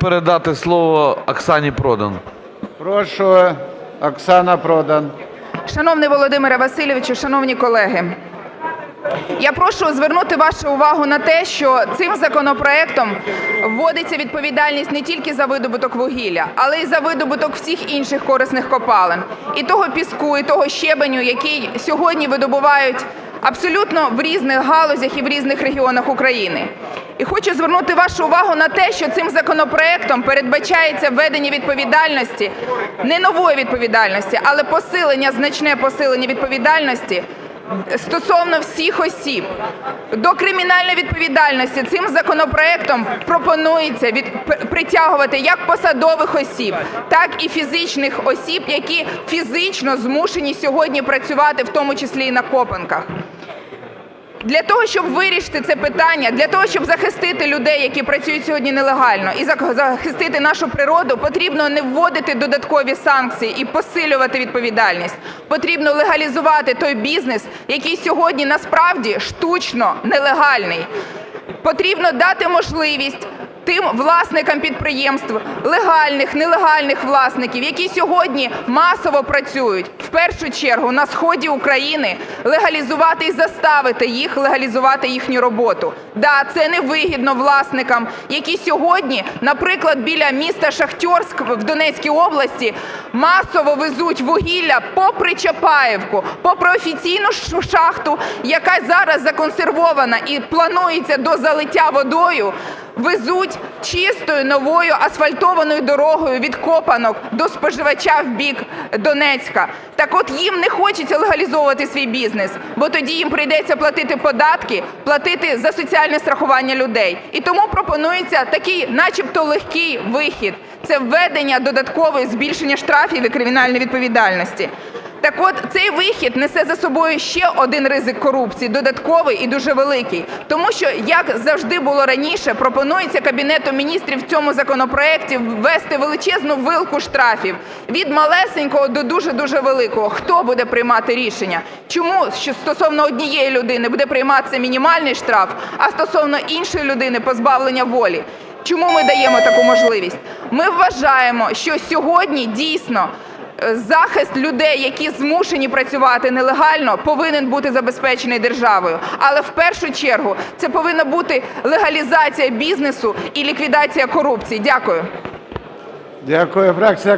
передати слово Оксані Продан. Прошу, Оксана Продан. Шановний Володимире Васильовичу, шановні колеги, я прошу звернути вашу увагу на те, що цим законопроектом вводиться відповідальність не тільки за видобуток вугілля, але й за видобуток всіх інших корисних копалин. І того піску, і того щебеню, який сьогодні видобувають абсолютно в різних галузях і в різних регіонах України. І хочу звернути вашу увагу на те, що цим законопроектом передбачається введення відповідальності, не нової відповідальності, але посилення, значне посилення відповідальності стосовно всіх осіб. До кримінальної відповідальності цим законопроектом пропонується від, притягувати як посадових осіб, так і фізичних осіб, які фізично змушені сьогодні працювати, в тому числі і на копанках. Для того, щоб вирішити це питання, для того, щоб захистити людей, які працюють сьогодні нелегально, і зах- захистити нашу природу, потрібно не вводити додаткові санкції і посилювати відповідальність. Потрібно легалізувати той бізнес, який сьогодні насправді штучно нелегальний. Потрібно дати можливість тим власникам підприємств, легальних, нелегальних власників, які сьогодні масово працюють, в першу чергу на сході України, легалізувати і заставити їх легалізувати їхню роботу. Да, це не вигідно власникам, які сьогодні, наприклад, біля міста Шахтьорськ в Донецькій області масово везуть вугілля попри Чапаєвку, попри офіційну шахту, яка зараз законсервована і планується до залиття водою, везуть чистою новою асфальтованою дорогою від Копанок до споживача в бік Донецька. Так от їм не хочеться легалізовувати свій бізнес, бо тоді їм прийдеться платити податки, платити за соціальне страхування людей. І тому пропонується такий начебто легкий вихід – це введення додаткової збільшення штрафів і кримінальної відповідальності. Так от, цей вихід несе за собою ще один ризик корупції, додатковий і дуже великий. Тому що, як завжди було раніше, пропонується Кабінету Міністрів в цьому законопроекті ввести величезну вилку штрафів від малесенького до дуже-дуже великого. Хто буде приймати рішення? Чому що стосовно однієї людини буде прийматися мінімальний штраф, а стосовно іншої людини позбавлення волі? Чому ми даємо таку можливість? Ми вважаємо, що сьогодні дійсно е, захист людей, які змушені працювати нелегально, повинен бути забезпечений державою. Але в першу чергу це повинна бути легалізація бізнесу і ліквідація корупції. Дякую. Дякую, фракція